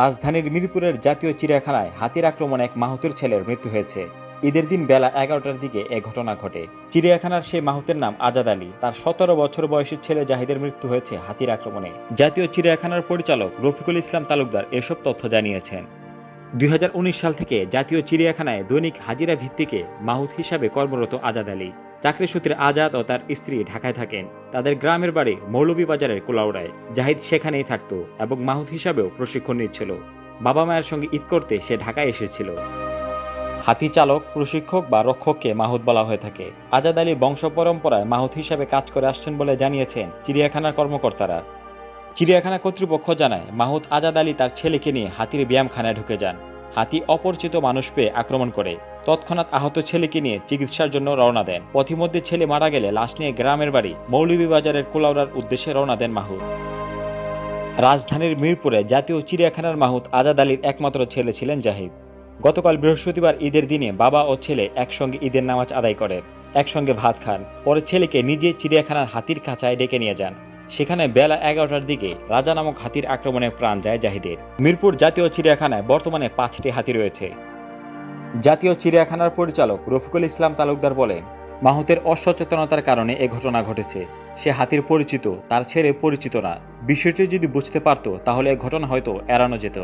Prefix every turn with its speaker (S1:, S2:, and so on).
S1: রাজধানীর মিরপুরের জাতীয় চিড়িয়াখানায় হাতির আক্রমণে এক মাহুতের ছেলের মৃত্যু হয়েছে। ঈদের দিন বেলা এগারোটার দিকে এ ঘটনা ঘটে। চিড়িয়াখানার সেই মাহুতের নাম আজাদ আলী। তার সতেরো বছর বয়সী ছেলে জাহিদের মৃত্যু হয়েছে হাতির আক্রমণে। জাতীয় চিড়িয়াখানার পরিচালক রফিকুল ইসলাম তালুকদার এসব তথ্য জানিয়েছেন। দুই হাজার উনিশ সাল থেকে জাতীয় চিড়িয়াখানায় দৈনিক হাজিরা ভিত্তিকে মাহুত হিসাবে কর্মরত আজাদ আলী। চাকরি সূত্রে আজাদ ও তার স্ত্রী ঢাকায় থাকেন। তাদের গ্রামের বাড়ি মৌলভীবাজারের কোলাউড়ায়। জাহিদ সেখানেই থাকতো এবং মাহুত হিসাবেও প্রশিক্ষণ নিচ্ছিল। বাবা মায়ের সঙ্গে ঈদ করতে সে ঢাকায় এসেছিল। হাতি চালক, প্রশিক্ষক বা রক্ষককে মাহুত বলা হয়ে থাকে। আজাদ আলী বংশ পরম্পরায় মাহুত হিসাবে কাজ করে আসছেন বলে জানিয়েছেন চিড়িয়াখানার কর্মকর্তারা। চিড়িয়াখানা কর্তৃপক্ষ জানায় মাহুত আজাদ আলী তার ছেলেকে নিয়ে হাতির ব্যায়ামখানায় ঢুকে যান। হাতি অপরিচিত মানুষ পেয়ে আক্রমণ করে। তৎক্ষণাৎ আহত ছেলেকে নিয়ে চিকিৎসার জন্য রওনা দেন। পথিমধ্যে ছেলে মারা গেলে লাশ নিয়ে গ্রামের বাড়ি মৌলভীবাজারের কোলাউড়ার উদ্দেশ্যে রওনা দেন মাহুত রাজধানীর মিরপুরে জাতীয় চিড়িয়াখানার মাহুত আজাদ আলীর একমাত্র ছেলে ছিলেন জাহিদ। গতকাল বৃহস্পতিবার ঈদের দিনে বাবা ও ছেলে একসঙ্গে ঈদের নামাজ আদায় করেন একসঙ্গে ভাত খান। পরে ছেলেকে নিজে চিড়িয়াখানার হাতির খাঁচায় ডেকে নিয়ে যান। সেখানে বেলা এগারোটার দিকে রাজা নামক হাতির আক্রমণে প্রাণ যায় জাহিদের। মিরপুর জাতীয় চিড়িয়াখানায় বর্তমানে পাঁচটি হাতি রয়েছে। জাতীয় চিড়িয়াখানার পরিচালক রফিকুল ইসলাম তালুকদার বলেন, মাহুতের অসচেতনতার কারণে এ ঘটনা ঘটেছে। সে হাতির পরিচিত, তার ছেলে পরিচিত না। বিষয়টি যদি বুঝতে পারত, তাহলে এ ঘটনা হয়তো এড়ানো যেত।